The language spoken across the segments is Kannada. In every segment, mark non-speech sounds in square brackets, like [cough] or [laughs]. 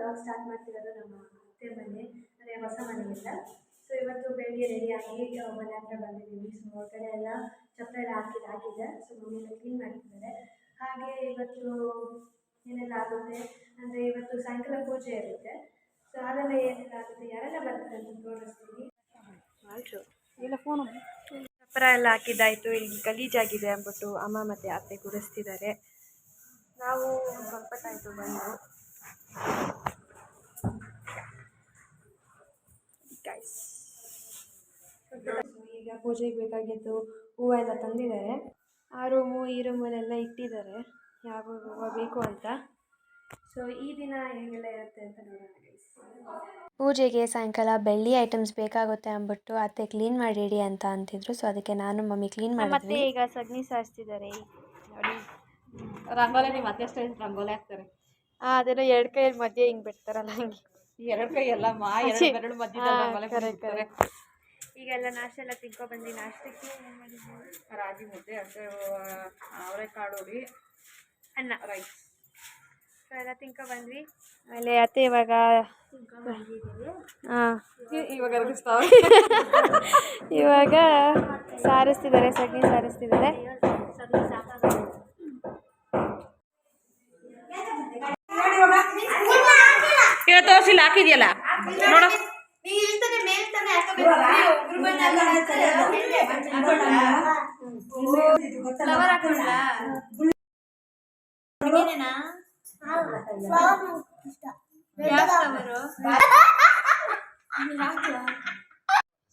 ವ್ಲಾಗ್ ಸ್ಟಾರ್ಟ್ ಮಾಡ್ತಿರೋದು ನಮ್ಮ ಅತ್ತೆ ಮನೆ ಅಂದರೆ ಹೊಸ ಮನೆಯಿಂದ. ಸೊ ಇವತ್ತು ಬೆಳಿಗ್ಗೆ ರೆಡಿಯಾಗಿ ಮನೆ ಹತ್ರ ಬಂದಿದ್ದೀವಿ. ಸೊ ಹೊರಗಡೆ ಎಲ್ಲ ಚಪ್ಪರ ಎಲ್ಲ ಹಾಕಿದ್ದು ಸೊ ಮಮ್ಮಿ ಎಲ್ಲ ಕ್ಲೀನ್ ಮಾಡ್ತಿದ್ದಾರೆ ಹಾಗೆ ಇವತ್ತು ಏನೆಲ್ಲ ಆಗುತ್ತೆ ಅಂದರೆ ಇವತ್ತು ಸಾಯಂಕಾಲ ಪೂಜೆ ಇರುತ್ತೆ. ಸೊ ಅದೆಲ್ಲ ಏನೆಲ್ಲ ಆಗುತ್ತೆ ಯಾರೆಲ್ಲ ಬರ್ತಾರೆ ಅಂತ ತೋರಿಸ್ತೀನಿ. ಇಲ್ಲ ಫೋನು ಚಪ್ಪರ ಎಲ್ಲ ಹಾಕಿದ್ದಾಯಿತು. ಇಲ್ಲಿ ಗಲೀಜಾಗಿದೆ ಅಂದ್ಬಿಟ್ಟು ಅಮ್ಮ ಮತ್ತೆ ಅತ್ತೆ ಗುಡಿಸ್ತಿದ್ದಾರೆ ನಾವು ಸ್ವಲ್ಪ ಬಂದು. ಈಗ ಪೂಜೆಗೆ ಬೇಕಾಗಿದ್ದು ಹೂವು ಎಲ್ಲ ತಂದಿದ್ದಾರೆ. ಆ ರೂಮು ಈ ರೂಮಲ್ಲೆಲ್ಲ ಇಟ್ಟಿದ್ದಾರೆ. ಯಾವ ಹೂವು ಬೇಕು ಅಂತ. ಸೊ ಈ ದಿನ ಹೇಗೆಲ್ಲ ಇರುತ್ತೆ ಅಂತ ನೋಡೋಣ ಗೈಸ್ ಪೂಜೆಗೆ ಸಾಯಂಕಾಲ ಬೆಳ್ಳಿ ಐಟಮ್ಸ್ ಬೇಕಾಗುತ್ತೆ ಅಂದ್ಬಿಟ್ಟು ಅತ್ತೆ ಕ್ಲೀನ್ ಮಾಡಿಡಿ ಅಂತ ಅಂತಿದ್ರು. ಸೊ ಅದಕ್ಕೆ ನಾನು ಮಮ್ಮಿ ಕ್ಲೀನ್ ಮಾಡಿದ್ವಿ. ಈಗ ಸಗಣಿ ಸಾರಿಸ್ತಿದ್ದಾರೆ ನೋಡಿ. ರಂಗೋಲಿ ಮತ್ತೆ ಸ್ಟೈಲ್ ರಂಗೋಲಿ ಹಾಕ್ತಾರೆ. ಅದೆಲ್ಲ ಎರಡು ಕೈಯಲ್ಲಿ ಮಧ್ಯೆ ಹಿಂಗೆ ಬಿಡ್ತಾರಲ್ಲ ಹಂಗೆ. ಎರಡು ಕೈ ಎಲ್ಲ ಮಾ ಎರಡು ಬೆರಳು ಮಧ್ಯದಲ್ಲಿ. ಈಗೆಲ್ಲ ನಾಷ್ಟ ಎಲ್ಲ ತಿನ್ಕೊ ಬಂದು ನಾಷ್ಟಕ್ಕೆ? ರಾಗಿ ಮುದ್ದೆ ಅಷ್ಟೇ ಅವರೆಕಾಳು ಹುಡಿ ಅನ್ನ. ರೈಸ್. ಸೊ ಎಲ್ಲ ತಿನ್ಕೊ ಬಂದ್ವಿ. ಆಮೇಲೆ ಅತ್ತೆ ಇವಾಗ ಇವಾಗ [laughs] ಇವಾಗ ಸಾರಿಸ್ತಿದ್ದಾರೆ ಸಗಣಿ ಸಾರಿಸ್ತಿದ್ದಾರೆ. ಇವತ್ತು ತೋರಿಸಿಲ್ಲ ಹಾಕಿದ್ಯಲ್ಲ? ನೋಡ.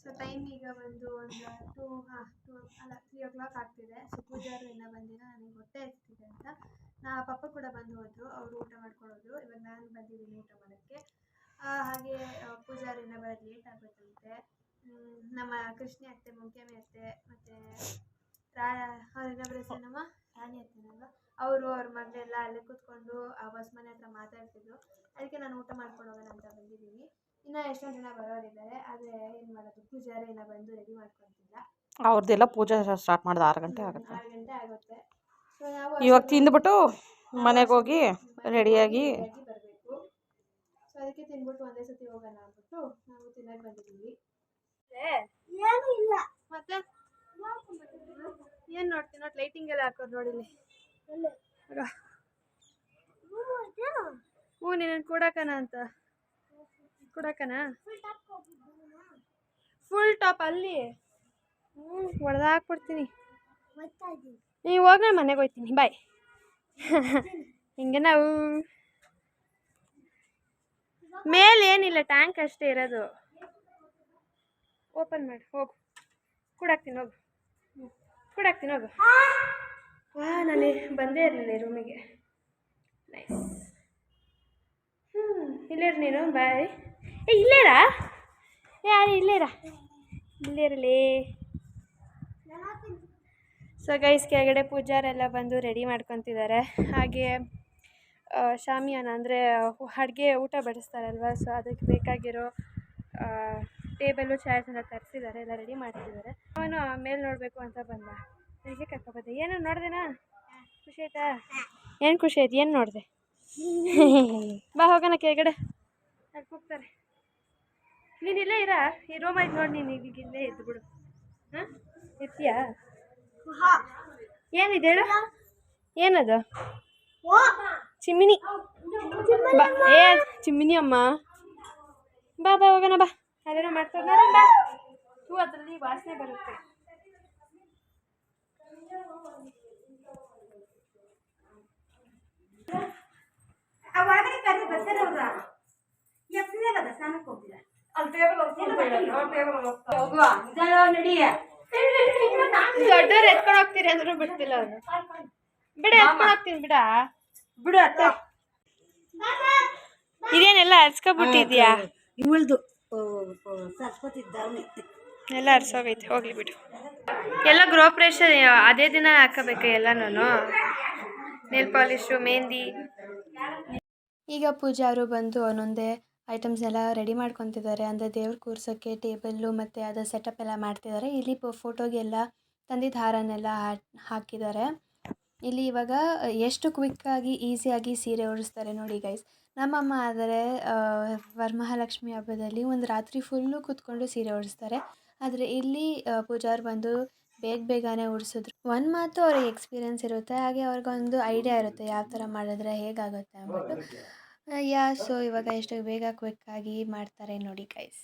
ಸೊ ಟೈಮ್ ಈಗ ಬಂದು ಒಂದು ಟೂ ಹಾಂ ಟೂ ಅಲ್ಲ ತ್ರೀ ಓ ಕ್ಲಾಕ್ ಆಗ್ತಿದೆ ಸೊ ಪೂಜಾರು ಎಲ್ಲ ಬಂದಿಲ್ಲ ನನಗೆ ಹೊಟ್ಟೆ ಇರ್ತಿದೆ ಅಂತ. ನಾ ಪಪ್ಪ ಕೂಡ ಬಂದು ಹೋದ್ರು. ಅವರು ಊಟ ಮಾಡ್ಕೊಳ್ಳೋದು ಇವಾಗ ನಾನು ಬಂದಿದ್ದೀನಿ ಊಟ ಮಾಡೋಕ್ಕೆ. ಹಾಗೆ ಪೂಜಾರಿನ ಬರೋದು ಲೇಟ್ ಆಗುತ್ತಂತೆ ನಮ್ಮ ಕೃಷ್ಣ ಅತ್ತೆ ಮುಖ್ಯಮೆ ಅತ್ತೆ ಮತ್ತು ರಾ ಅವ್ರ ಇನ್ನೊಬ್ಬರ ಹೆಸರು ನಮ್ಮ ರಾಣಿ ಅತ್ತೆನಲ್ವ? ಅವರು ಅವ್ರ ಮಗಳೆಲ್ಲ ಅಲ್ಲೇ ಕೂತ್ಕೊಂಡು ಆ ಬಸ್ ಮನೆ ಹತ್ರ ಮಾತಾಡ್ತಿದ್ರು. ಅದಕ್ಕೆ ನಾನು ಊಟ ಮಾಡ್ಕೊಂಡು ಹೋಗೋಣ ಅಂತ ಬಂದಿದ್ದೀನಿ. ಇನ್ನೂ ಎಷ್ಟೊಂದು ಜನ ಬರೋರಿದ್ದಾರೆ ಆದರೆ ಏನು ಮಾಡೋದು? ಪೂಜಾರಿ ಎಲ್ಲ ಬಂದು ರೆಡಿ ಮಾಡ್ಕೊತಿಲ್ಲ. ಅವ್ರದ್ದೆಲ್ಲ ಪೂಜೆ ಸ್ಟಾರ್ಟ್ ಮಾಡಿದ ಆರು ಗಂಟೆ ಆಗುತ್ತೆ. ಆರು ಗಂಟೆ ಆಗುತ್ತೆ. ಸೊ ನಾವು ಇವಾಗ ತಿಂದ್ಬಿಟ್ಟು ಮನೆಗೆ ಹೋಗಿ ರೆಡಿಯಾಗಿ ಸೊ ಅದಕ್ಕೆ ತಿನ್ಬಿಟ್ಟು ಒಂದೇ ಸತಿ ಹೋಗೋಣ ಅಂದ್ಬಿಟ್ಟು ನಾವು ತಿನ್ನಕ್ಕೆ ಬಂದಿದ್ದೀವಿ. ಏನು ಇಲ್ಲ. ಮತ್ತೆ? ಏನು ನೋಡ್ತೀನಿ ನೋಡಿ ಲೈಟಿಂಗ್ ಎಲ್ಲ ಹಾಕೋದು ನೋಡಿಲಿ ಹ್ಞೂ ನೀನು ಕೊಡಕನ ಅಂತ. ಕೊಡಕನ ಫುಲ್ ಟಾಪ್ ಅಲ್ಲಿ? ಹ್ಞೂ. ಹೊಡೆದಾಕ್ಬಿಡ್ತೀನಿ ನೀವು ಹೋಗಿ ನಾನು ಮನೆಗೆ ಹೋಗ್ತೀನಿ. ಬಾಯ್. ಹಿಂಗೆ ನಾವು ಮೇಲೆ ಏನಿಲ್ಲ ಟ್ಯಾಂಕ್ ಅಷ್ಟೇ ಇರೋದು. ಓಪನ್ ಮಾಡಿ, ಹೋಗು. ಕೂಡಾಕ್ತೀನಿ ಹೋಗು. ಕೂಡಾಕ್ತೀನಿ ಹೋಗು. ವಾ, ನಾನು ಬಂದೇ ಇರಲಿಲ್ಲ ರೂಮಿಗೆ ನೈಸ್ ಹ್ಞೂ ಇಲ್ಲೇರಿ ನೀನು, ಬಾಯ್. ಏ ಇಲ್ಲೇರಾ ಯಾರು ಇಲ್ಲೇರಾ ಇಲ್ಲೇರಲಿ ಸೊ ಗೈಸ್ ಕೆಳಗಡೆ ಪೂಜಾರೆಲ್ಲ ಬಂದು ರೆಡಿ ಮಾಡ್ಕೊತಿದ್ದಾರೆ. ಹಾಗೆ ಶಾಮಿಯಾನ ಅಂದರೆ ಅಡುಗೆ ಊಟ ಬಡಿಸ್ತಾರಲ್ವ? ಸೊ ಅದಕ್ಕೆ ಬೇಕಾಗಿರೋ ಟೇಬಲು ಚೇರ್ಸ್ ಎಲ್ಲ ತರಿಸಿದ್ದಾರೆ ಎಲ್ಲ ರೆಡಿ ಮಾಡ್ತಿದ್ದಾರೆ. ಅವನು ಮೇಲೆ ನೋಡಬೇಕು ಅಂತ ಬಂದ. ನನಗೆ ಕರ್ಕೊಬಂದೆ ಏನೋ ನೋಡ್ದೇನಾ ಖುಷಿ ಆಯ್ತಾ? ಏನು ಖುಷಿ ಆಯ್ತು? ಏನು ನೋಡಿದೆ? ಬಾ ಹೋಗೋಣ ಕೆಳಗಡೆ. ಅಲ್ಲಿ ಹೋಗ್ತಾರೆ. ನೀನು ಇಲ್ಲೇ ಇರ? ಈ ರೂಮ್ ಆಯ್ತು ನೋಡಿ ನೀನು ಈಗ ಇಲ್ಲೇ ಇದ್ದು ಬಿಡು. ಹಾಂ? ಇರ್ತೀಯಾ ಏನಿದೆ ಹೇಳು? ಏನದು? ಚಿಮ್ಮಿನಿ. ಬಾ. ಏ ಚಿಮ್ಮಿನಿ ಅಮ್ಮ. ಬಾ ಬಾ ಹೋಗೋಣ ಬಾ. ಅಲ್ಲೇನೋ ಮಾಡ್ತಾ ಬಾ. ಹೂ ಅದರಲ್ಲಿ ವಾಸನೆ ಬರುತ್ತೆ. ದೊಡ್ಡವ್ರು ಎತ್ಕೊಂಡು ಹೋಗ್ತೀರಿ ಅಂದ್ರೂ ಬಿಡ್ತಿಲ್ಲ ಅವ್ರು. ಬಿಡ ಎತ್ಕೊಂಡು ಹೋಗ್ತೀನಿ ಬಿಡ. ಬಿಡು ಅತ್ತ ಇದೇನೆಲ್ಲ ಹರ್ಸ್ಕೊಬಿಟ್ಟಿದ್ಯಾ? ಇವಳ್ದು ಎಲ್ಲ ಹರ್ಸೋಗೈತೆ ಹೋಗ್ಲಿ ಬಿಡು. ಎಲ್ಲ ಗೃಹಪ್ರವೇಶ ಅದೇ ದಿನ ಹಾಕಬೇಕು ಎಲ್ಲನೂ ನೇಲ್ ಪಾಲಿಶು ಮೆಹಂದಿ ಈಗ ಪೂಜಾರು ಬಂದು ಒಂದೊಂದೇ ಐಟಮ್ಸ್ ಎಲ್ಲ ರೆಡಿ ಮಾಡ್ಕೊತಿದ್ದಾರೆ. ಅಂದರೆ ದೇವ್ರ ಕೂರ್ಸೋಕ್ಕೆ ಟೇಬಲ್ಲು ಮತ್ತು ಅದರ ಸೆಟಪ್ ಎಲ್ಲ ಮಾಡ್ತಿದ್ದಾರೆ. ಇಲ್ಲಿ ಫೋಟೋಗೆಲ್ಲ ತಂದಿದ್ದ ಹಾರನೆಲ್ಲ ಹಾಕಿದ್ದಾರೆ. ಇಲ್ಲಿ ಇವಾಗ ಎಷ್ಟು ಕ್ವಿಕ್ಕಾಗಿ ಈಸಿಯಾಗಿ ಸೀರೆ ಉಡಿಸ್ತಾರೆ ನೋಡಿ ಗೈಸ್ ನಮ್ಮಮ್ಮ ಆದರೆ ವರಮಹಾಲಕ್ಷ್ಮಿ ಹಬ್ಬದಲ್ಲಿ ಒಂದು ರಾತ್ರಿ ಫುಲ್ಲು ಕೂತ್ಕೊಂಡು ಸೀರೆ ಉಡಿಸ್ತಾರೆ. ಆದರೆ ಇಲ್ಲಿ ಪೂಜಾರು ಬಂದು ಬೇಗ ಬೇಗನೆ ಉಡಿಸಿದ್ರು. ಒಂದು ಮಾತು ಅವ್ರಿಗೆ ಎಕ್ಸ್ಪೀರಿಯನ್ಸ್ ಇರುತ್ತೆ, ಹಾಗೆ ಅವ್ರಿಗೊಂದು ಐಡಿಯಾ ಇರುತ್ತೆ ಯಾವ ಥರ ಮಾಡಿದ್ರೆ ಹೇಗಾಗುತ್ತೆ ಅಂದ್ಬಿಟ್ಟು. ಯಾ ಸೊ ಇವಾಗ ಎಷ್ಟು ಬೇಗ ಕ್ವಿಕ್ಕಾಗಿ ಮಾಡ್ತಾರೆ ನೋಡಿ ಗೈಸ್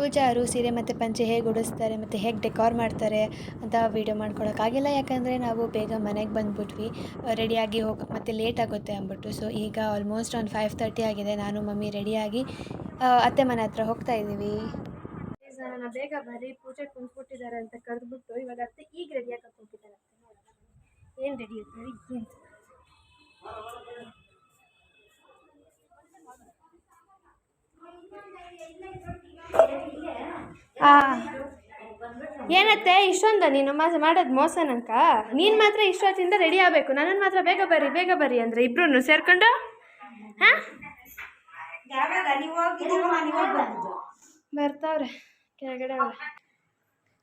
ಪೂಜಾರು ಸೀರೆ ಮತ್ತು ಪಂಚೆ ಹೇಗೆ ಉಡಿಸ್ತಾರೆ ಮತ್ತು ಹೇಗೆ ಡೆಕೋರ್ ಮಾಡ್ತಾರೆ ಅಂತ ವೀಡಿಯೋ ಮಾಡ್ಕೊಳಕ್ಕಾಗಿಲ್ಲ ಯಾಕಂದರೆ ನಾವು ಬೇಗ ಮನೆಗೆ ಬಂದುಬಿಟ್ವಿ. ರೆಡಿಯಾಗಿ ಹೋಗಿ ಮತ್ತೆ ಲೇಟ್ ಆಗುತ್ತೆ ಅಂದ್ಬಿಟ್ಟು. ಸೊ ಈಗ ಆಲ್ಮೋಸ್ಟ್ ಒಂದು ಫೈವ್ ತರ್ಟಿ ಆಗಿದೆ. ನಾನು, ಮಮ್ಮಿ ರೆಡಿಯಾಗಿ ಅತ್ತೆ ಮನೆ ಹತ್ರ ಹೋಗ್ತಾ ಇದ್ದೀವಿ. ಬೇಗ ಬರೀ ಪೂಜೆ ಕುಂತ್ಬಿಟ್ಟಿದ್ದಾರೆ ಅಂತ ಕರೆದ್ಬಿಟ್ಟು ಇವಾಗ ಅತ್ತೆ ಈಗ ರೆಡಿಯಾಗಿ ಹೋಗಿದ್ದಾರೆ ಏನು ರೆಡಿ ಇರ್ತಾರೆ? ಏನತ್ತೆ ಇಷ್ಟೊಂದ? ನೀನು ಮಾಸ ಮಾಡೋದು ಮೋಸನಂಕ? ನೀನು ಮಾತ್ರ ಇಷ್ಟೊತ್ತಿಂದ ರೆಡಿ ಆಗಬೇಕು. ನನ್ನನ್ನು ಮಾತ್ರ ಬೇಗ ಬರ್ರಿ ಬೇಗ ಬರ್ರಿ ಅಂದರೆ ಇಬ್ರು ಸೇರ್ಕೊಂಡು? ಹಾಂ? ಬರ್ತಾವ್ರೆ ಕೆಳಗಡೆ ಅವ್ರೆ.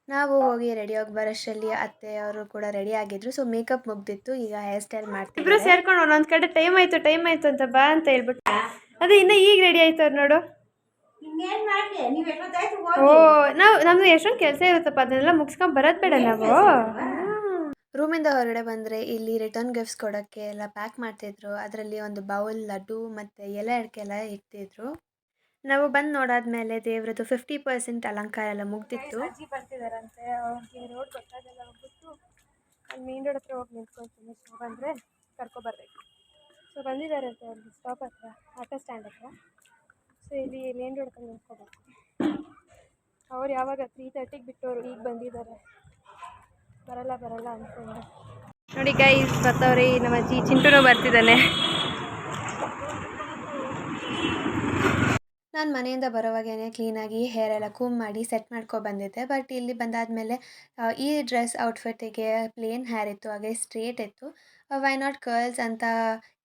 ನಾವು ಹೋಗಿ ರೆಡಿ ಆಗಿ ಬರೋಷ್ಟರಲ್ಲಿ ಅತ್ತೆ ಅವರು ಕೂಡ ರೆಡಿ ಆಗಿದ್ರು ಸೊ ಮೇಕಪ್ ಮುಗ್ದಿತ್ತು ಈಗ ಹೇರ್ ಸ್ಟೈಲ್ ಮಾಡ್ತೀವಿ ಇಬ್ರು ಸೇರ್ಕೊಂಡು ಒಂದೊಂದು ಕಡೆ ಟೈಮ್ ಆಯ್ತು ಟೈಮ್ ಆಯ್ತು ಅಂತ ಬಾ ಅಂತ ಹೇಳ್ಬಿಟ್ಟು. ಅದೇ ಇನ್ನ ಈಗ ರೆಡಿ ಆಯ್ತು ಅವ್ರು ನೋಡು ಇನ್ನೇನು ಮಾಡಲಿ ನೀವು ಎಷ್ಟೊತ್ತಾಯ್ತು ಓ ಹೋಗಿ ನಾವು ನಮ್ದು ಎಷ್ಟೊಂದು ಕೆಲಸ ಇರುತ್ತಪ್ಪ ಅದನ್ನೆಲ್ಲ ಮುಗಿಸ್ಕೊಂಡ್ ಬರೋದು ಬೇಡ ನಾವು. ರೂಮಿಂದ ಹೊರಗಡೆ ಬಂದರೆ ಇಲ್ಲಿ ರಿಟರ್ನ್ ಗಿಫ್ಟ್ಸ್ ಕೊಡೋಕ್ಕೆ ಎಲ್ಲ ಪ್ಯಾಕ್ ಮಾಡ್ತಿದ್ರು. ಅದರಲ್ಲಿ ಒಂದು ಬೌಲ್ ಲಡ್ಡು ಮತ್ತು ಎಲೆ ಅಡಿಕೆ ಎಲ್ಲ ಇಟ್ಟಿದ್ರು. ನಾವು ಬಂದು ನೋಡಾದ್ಮೇಲೆ ದೇವ್ರದ್ದು ಫಿಫ್ಟಿ ಪರ್ಸೆಂಟ್ ಅಲಂಕಾರ ಎಲ್ಲ ಮುಗ್ದಿತ್ತು. ಬರ್ತಿದಾರಂತೆ. ಅವ್ರಿಗೆ ರೋಡ್ ಗೊತ್ತಾಗಲ್ಲ ಹೋಗ್ಬಿಟ್ಟು ಅಲ್ಲಿ ಮೇನ್ ರೋಡ್ ಹತ್ರ ಹೋಗಿ ನಿಂತ್ಕೊಳ್ತೀನಿ ಸೊ ಬಂದರೆ ಕರ್ಕೊಬರ್ಬೇಕು ಸೊ ಬಂದಿದ್ದಾರಂತೆ ಅಲ್ಲಿ ಸ್ಟಾಪ್ ಹತ್ರ ಆಟೋ ಸ್ಟ್ಯಾಂಡ್ ಹತ್ರ. ಸೊ ಇಲ್ಲಿ ಮೇನ್ ರೋಡ್ ಕಡೆ ನಿಂತ್ಕೋಬೇಕು? ಅವ್ರು ಯಾವಾಗ ತ್ರೀ ತರ್ಟಿಗೆ ಬಿಟ್ಟವರು ಈಗ ಬಂದಿದ್ದಾರೆ. ಬರಲ್ಲ ಬರಲ್ಲ ಅಂದ್ಕೊಂಡು ನೋಡಿ ಗೈಸ್ ಬರ್ತಾವ್ರಿ ನಮ್ಮ ಅಜ್ಜಿ ಚಿಂಟುನೂ ಬರ್ತಿದ್ದಾನೆ. ನಾನು ಮನೆಯಿಂದ ಬರೋವಾಗೇ ಕ್ಲೀನಾಗಿ ಹೇರ್ ಎಲ್ಲ ಕೂಮ್ ಮಾಡಿ ಸೆಟ್ ಮಾಡ್ಕೊ ಬಂದಿದ್ದೆ. ಬಟ್ ಇಲ್ಲಿ ಬಂದಾದಮೇಲೆ ಈ ಡ್ರೆಸ್ ಔಟ್ಫಿಟ್ಟಿಗೆ ಪ್ಲೇನ್ ಹೇರ್ ಇತ್ತು ಹಾಗೆ ಸ್ಟ್ರೇಟ್ ಇತ್ತು. ವೈ ನಾಟ್ ಕರ್ಲ್ಸ್ ಅಂತ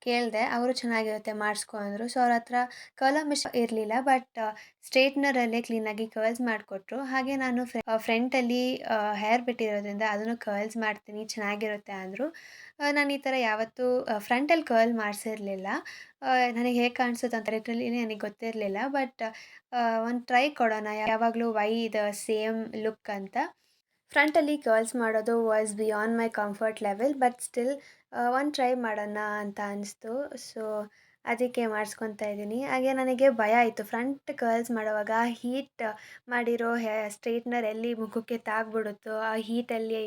ಕೇಳಿದೆ. ಅವರು ಚೆನ್ನಾಗಿರುತ್ತೆ, ಮಾಡಿಸ್ಕೊ ಅಂದರು. ಸೊ ಅವ್ರ ಹತ್ರ ಕರ್ಲ ಮಿಶ್ ಇರಲಿಲ್ಲ ಬಟ್ ಸ್ಟ್ರೇಟ್ನರಲ್ಲೇ ಕ್ಲೀನಾಗಿ ಕರ್ಲ್ಸ್ ಮಾಡಿಕೊಟ್ರು. ಹಾಗೆ ನಾನು ಫ್ರೆಂಟಲ್ಲಿ ಹೇರ್ ಬಿಟ್ಟಿರೋದ್ರಿಂದ ಅದನ್ನು ಕರ್ಲ್ಸ್ ಮಾಡ್ತೀನಿ, ಚೆನ್ನಾಗಿರುತ್ತೆ ಅಂದರು. ನಾನು ಈ ಥರ ಯಾವತ್ತೂ ಫ್ರಂಟಲ್ಲಿ ಕರ್ಲ್ ಮಾಡಿಸಿರಲಿಲ್ಲ. ನನಗೆ ಹೇಗೆ ಕಾಣಿಸುತ್ತೆ ಅಂತ ರೇಟಲ್ಲಿ ನನಗೆ ಗೊತ್ತಿರಲಿಲ್ಲ ಬಟ್ ಒಂದು ಟ್ರೈ ಕೊಡೋಣ. ಯಾವಾಗಲೂ ವೈ ಇದು ಸೇಮ್ ಲುಕ್ ಅಂತ. ಫ್ರಂಟಲ್ಲಿ ಕರ್ಲ್ಸ್ ಮಾಡೋದು was beyond my comfort level but still ಒಂದು ಟ್ರೈ ಮಾಡೋಣ ಅಂತ ಅನಿಸ್ತು. ಸೊ ಅದಕ್ಕೆ ಮಾಡಿಸ್ಕೊತಾ ಇದ್ದೀನಿ ಹಾಗೆ ನನಗೆ ಭಯ ಆಯಿತು. ಫ್ರಂಟ್ ಕರ್ಲ್ಸ್ ಮಾಡುವಾಗ ಹೀಟ್ ಮಾಡಿರೋ ಹೇ ಸ್ಟ್ರೈಟ್ನರ್ ಎಲ್ಲಿ ಮುಖಕ್ಕೆ ತಾಗ್ಬಿಡುತ್ತೋ ಆ ಹೀಟಲ್ಲಿ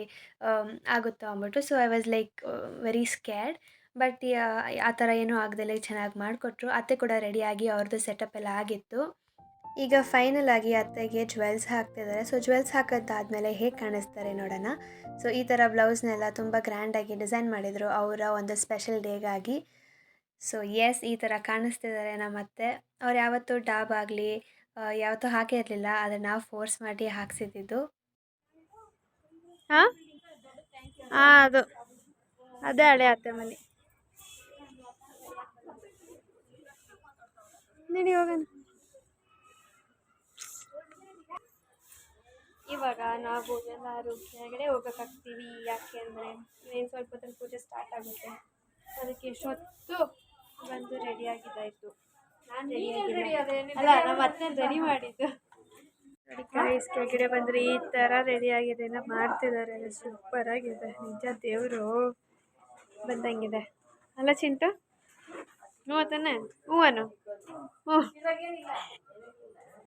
ಆಗುತ್ತೋ ಅಂದ್ಬಿಟ್ಟು. So I was like very scared but ಆ ಥರ ಏನೂ ಆಗದಲ್ಲೇ. ಚೆನ್ನಾಗಿ ಮಾಡಿಕೊಟ್ರು. ಅತ್ತೆ ಕೂಡ ರೆಡಿಯಾಗಿ ಅವ್ರದ್ದು ಸೆಟಪ್ ಎಲ್ಲ ಆಗಿತ್ತು. ಈಗ ಫೈನಲ್ ಆಗಿ ಅತ್ತೆಗೆ ಜ್ವೆಲ್ಸ್ ಹಾಕ್ತಿದ್ದಾರೆ ಸೊ ಜ್ವೆಲ್ಸ್ ಹಾಕೋದಾದ್ಮೇಲೆ ಹೇಗೆ ಕಾಣಿಸ್ತಾರೆ ನೋಡೋಣ. ಸೊ ಈ ಥರ ಬ್ಲೌಸ್ನೆಲ್ಲ ತುಂಬ ಗ್ರ್ಯಾಂಡಾಗಿ ಡಿಸೈನ್ ಮಾಡಿದರು ಅವರ ಒಂದು ಸ್ಪೆಷಲ್ ಡೇಗಾಗಿ ಸೊ ಎಸ್ ಈ ಥರ ಕಾಣಿಸ್ತಿದ್ದಾರೆ ನಮ್ಮ ಅತ್ತೆ. ಅವ್ರು ಯಾವತ್ತೂ ಡಾಬ್ ಆಗಲಿ ಯಾವತ್ತೂ ಹಾಕಿರಲಿಲ್ಲ ಆದರೆ ನಾವು ಫೋರ್ಸ್ ಮಾಡಿ ಹಾಕ್ಸಿದ್ದು. ಹಾಂ? ಹಾಂ, ಅದು. ಅದೇ ಹಳೆ ಅತ್ತೆ ಮನೆ. ನೀಡಿ ಹೋಗೋಣ ಇವಾಗ ನಾವು ಎಲ್ಲರೂ ಕೆಳಗಡೆ ಹೋಗೋಕ್ಕಾಗ್ತೀವಿ. ಯಾಕೆ ಅಂದರೆ ಇನ್ನೇನು ಸ್ವಲ್ಪ ಹೊತ್ತಲ್ಲಿ ಪೂಜೆ ಸ್ಟಾರ್ಟ್ ಆಗುತ್ತೆ. ಅದಕ್ಕೆ ಎಷ್ಟೊತ್ತು ಬಂದು ರೆಡಿ ಆಗಿದ್ದಾಯಿತು ನಾನು ರೆಡಿ ಅಲ್ಲ ನಮ್ಮ ಅತ್ತೆ ರೆಡಿ ಮಾಡಿದ್ದು. ಗೈಸ್ ಕೆಳಗಡೆ ಬಂದರೆ ಈ ಥರ ರೆಡಿ ಆಗಿದೆ ಎಲ್ಲ ಮಾಡ್ತಿದ್ದಾರೆ ಸೂಪರ್ ಆಗಿದೆ. ನಿಜ ದೇವರು ಬಂದಂಗಿದೆ. ಅಲ್ಲ ಚಿಂಟು? ಹ್ಞೂ ತಾನೆ ಹೂವನು? ಹ್ಞೂ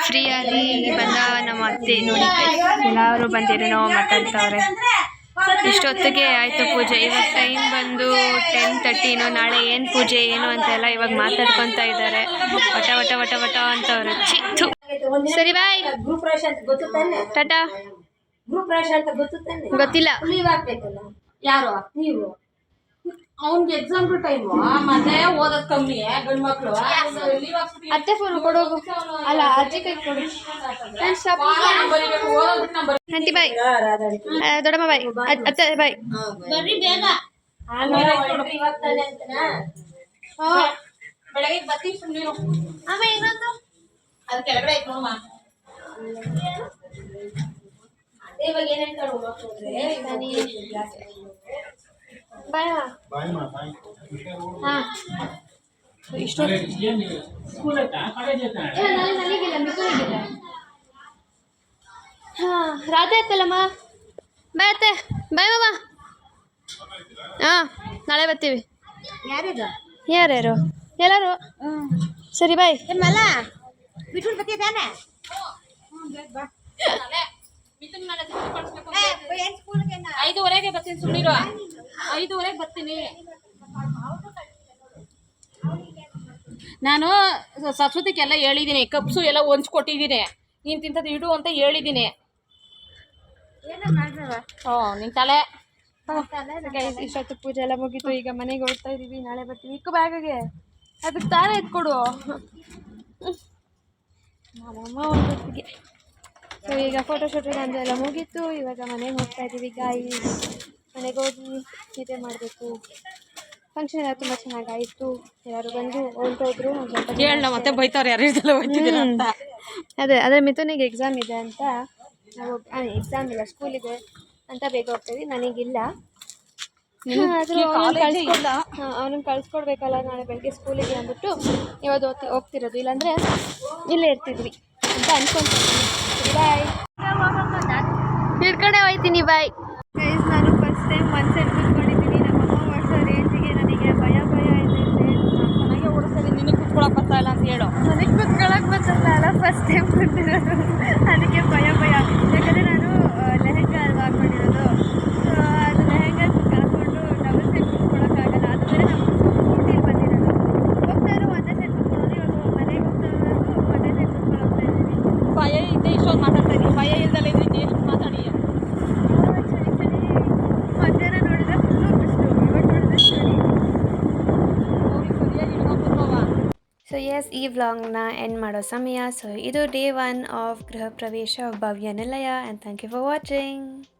ಫ್ರೀ ಆಗಿ ಬಂದ ನಮ್ಮ ಅತ್ತೆ ನೋಡಿ ಎಲ್ಲಾರು ಬಂದಿರಿ ನಾವು ಮಾತಾಡ್ತಾವ್ರೆ ಇಷ್ಟೊತ್ತಿಗೆ ಆಯಿತು ಪೂಜೆ. ಇವಾಗ ಟೈಮ್ ಬಂದು ಟೆನ್ ತರ್ಟಿನೋ ನಾಳೆ ಏನು ಪೂಜೆ, ಏನು ಅಂತೆಲ್ಲ ಇವಾಗ ಮಾತಾಡ್ಕೊತಾ ಇದ್ದಾರೆ. ವಟ ವಟ ವಟ ವಟ ಅಂತವ್ರು ಅವರು ಚಿತ್ತು ಸರಿ ಬಾಯ್ ಅಂತ ಟಾಟಾ. ಅಂತ ಗೊತ್ತಿಲ್ಲ. ಯಾರು? ನೀವು. ಅವ್ನ್ಗೆ ಎಕ್ಸಾಮ್ ಟೈಮು ಮತ್ತೆ ಓದೋದ್ ಕಮ್ಮಿ ಗಂಡ್ ಮಕ್ಳು ಅತ್ತೆ ಫೋನ್ ಕೊಡೋಗು ಅಲ್ಲ ಅಜ್ಜಿ ಕೈ ಕೊಡು. ನಾನ್ ಆಂಟಿ ಬಾಯ್ ದೊಡ್ಡಮ್ಮ ಬಾಯ್ ಅತ್ತೆ ಬಾಯ್ ಬರ್ರಿ ಬೇಗ. ಬೆಳಗ್ಗೆ ಬರ್ತೀವಿ ಸುಮ್ಮನೆ ಆಮೇಲೆ ಇನ್ನೊಂದು ಅದು ಕೆಳಗಡೆ ಐತೆ ನೋಡಮ್ಮ. ಅದೇ ಇವಾಗ ಏನೇನು ಹೋಗ್ತದೆ ರಾಧೆ ಆಯ್ತಲ್ಲಮ್ಮ ಬಾಯ್ ಅತ್ತೆ ಬಾಯ್ ಮಾಮ. ಹಾಂ ನಾಳೆ ಬರ್ತೀವಿ. ಯಾರ್ಯಾರು? ಎಲ್ಲರೂ? ಸರಿ ಬಾಯ್. ಮಲ್ಲ ಬಿಟ್ಬಿಟ್ಟು ಬರ್ತೀಯ ತಾನೆ? ಐದುವರೆಗೆ ಬರ್ತೀನಿ ಸುಮ್ಮನಿರು ಐದುವರೆಗೆ ಬರ್ತೀನಿ. ನಾನು ಸರಸ್ವತಿಗೆಲ್ಲ ಹೇಳಿದ್ದೀನಿ ಕಪ್ಸು ಎಲ್ಲ ಹೊಂಚ್ಕೊಟ್ಟಿದ್ದೀನಿ ನೀನು ತಿಂತದ್ದು ಇಡು ಅಂತ ಹೇಳಿದ್ದೀನಿ. ಹ್ಞೂ ನಿನ್ನ ತಲೆ. ಇಷ್ಟೊತ್ತು ಪೂಜೆ ಎಲ್ಲ ಮುಗೀತು ಈಗ ಮನೆಗೆ ಹೋಗ್ತಾ ಇದೀವಿ ನಾಳೆ ಬರ್ತೀವಿ. ಇಕ್ಕು ಬ್ಯಾಗಿಗೆ. ಅದಕ್ಕೆ ತಾನೇ ಎತ್ಕೊಡು. ನಮ್ಮಮ್ಮ ಒಂದೊತ್ತಿಗೆ. ಸೊ ಈಗ ಫೋಟೋ ಶೂಟ್ ಎಲ್ಲ ಮುಗೀತು ಇವಾಗ ಮನೆಗೆ ಹೋಗ್ತಾ ಇದ್ದೀವಿ ಗಾಯಿ ಮನೆಗೆ ಹೋಗಿ ನಿದ್ದೆ ಮಾಡಬೇಕು. ಫಂಕ್ಷನ್ ಎಲ್ಲ ತುಂಬ ಚೆನ್ನಾಗಾಯಿತು. ಎಲ್ಲರೂ ಬಂದು ಹೊರಟೋದ್ರು ಸ್ವಲ್ಪ ಮತ್ತೆ ಬೈತಾರೆ ಯಾರು ಅಂತ. ಅದೇ ಅದೇ ಮಿಥುನಿಗೆ ಎಕ್ಸಾಮ್ ಇದೆ ಅಂತ. ನಾವು ಎಕ್ಸಾಮ್ ಇಲ್ಲ ಸ್ಕೂಲ್ ಇದೆ ಅಂತ ಬೇಗ ಹೋಗ್ತೀವಿ ನನಗಿಲ್ಲ ಅವನನ್ನು ಕಳ್ಸ್ಕೊಡ್ಬೇಕಲ್ಲ ನಾಳೆ ಬೆಳಿಗ್ಗೆ ಸ್ಕೂಲಿಗೆ ಅಂದ್ಬಿಟ್ಟು ಇವತ್ತು ಹೋಗ್ತಾ ಹೋಗ್ತಿರೋದು. ಇಲ್ಲಾಂದ್ರೆ ಇಲ್ಲೇ ಇರ್ತಿದ್ವಿ ಅಂತ ಅನ್ಕೊಂತೀನಿ ಬಾಯ್ ಹಿಡ್ಕೊಂಡೆ ಹೋಯ್ತೀನಿ ಬಾಯ್ ನಾನು ಟೈಮ್ ಒಂದು ಸೈಡ್ ಕೂತ್ಕೊಂಡಿದ್ದೀನಿ. ನಮ್ಮ ಅಮ್ಮ ಓಡಿಸೋ ರೇಂಜಿಗೆ ನನಗೆ ಭಯ ಭಯ ಇದೆ ನನಗೆ ಓಡಿಸೋದು ನಿನಗೆ ಕೂತ್ಕೊಳಕ್ಕೆ ಬರ್ತಾ ಇಲ್ಲ ಅಂತ ಹೇಳು. ನನಗೆ ಕುತ್ಕೊಳಕ್ ಬರ್ತಲ್ಲ ಅಲ್ಲ ಫಸ್ಟ್ ಟೈಮ್ ಕೂತಿರೋದು. [laughs] ಅದಕ್ಕೆ ಭಯ ಭಯ. ಯಾಕಂದರೆ ನಾನು ಲೆಹೆಂಗಾ ಅಲ್ವಾ ಹಾಕೊಂಡಿರೋದು ಸೊ ಅದು ಲೆಹೆಂಗಾ ಹಾಕೊಂಡು ಡಬಲ್ ಸೈಡ್ ಕುತ್ಕೊಳಕ್ಕಾಗಲ್ಲ ಅದು ಬೇರೆ ನಮ್ಮ ಸ್ಕೂಟಿಗೆ ಬಂದಿರೋದು ಹೋಗ್ತಾ ಇರೋ ಒಂದೇ ಸೈಡ್ ಕುತ್ಕೊಳ್ಳೋದು ಇವಾಗ ಮನೆಗೆ ಹೋಗ್ತಾ ಇರೋದು ಒಂದೇ ಸೈಡ್ ಕುತ್ಕೊಳ್ಳೋಗ್ತಾ ಇದ್ದೀನಿ ಭಯ ಇದೆ ಇಷ್ಟೊಂದು ಮಾತಾಡ್ತಾ ಇದ್ದೀನಿ ಭಯ ಇಲ್ದಲ್ಲ ಇದ್ದೀನಿ ಎಷ್ಟು ಮಾತಾಡಿ ಚಳಿ ಚಳಿ ಮಧ್ಯಾಹ್ನ ನೋಡಿದ್ರೆ ಫುಲ್ಲು ಬಿಸಿಲು ಇವಾಗ ನೋಡಿದ್ರೆ ಚಳಿ ಹೋಗಿ ಸರಿಯಾಗಿ ಹಿಡ್ಕೊಂಡು ಕೂತ್ಕೋವ ಸೊ ಎಸ್ ಈ ವ್ಲಾಗ್ನ ಎಂಡ್ ಮಾಡೋ ಸಮಯ. ಸೊ ಇದು ಡೇ ಒನ್ ಆಫ್ ಗೃಹ ಪ್ರವೇಶ, Bhavya Nilaya and thank you for watching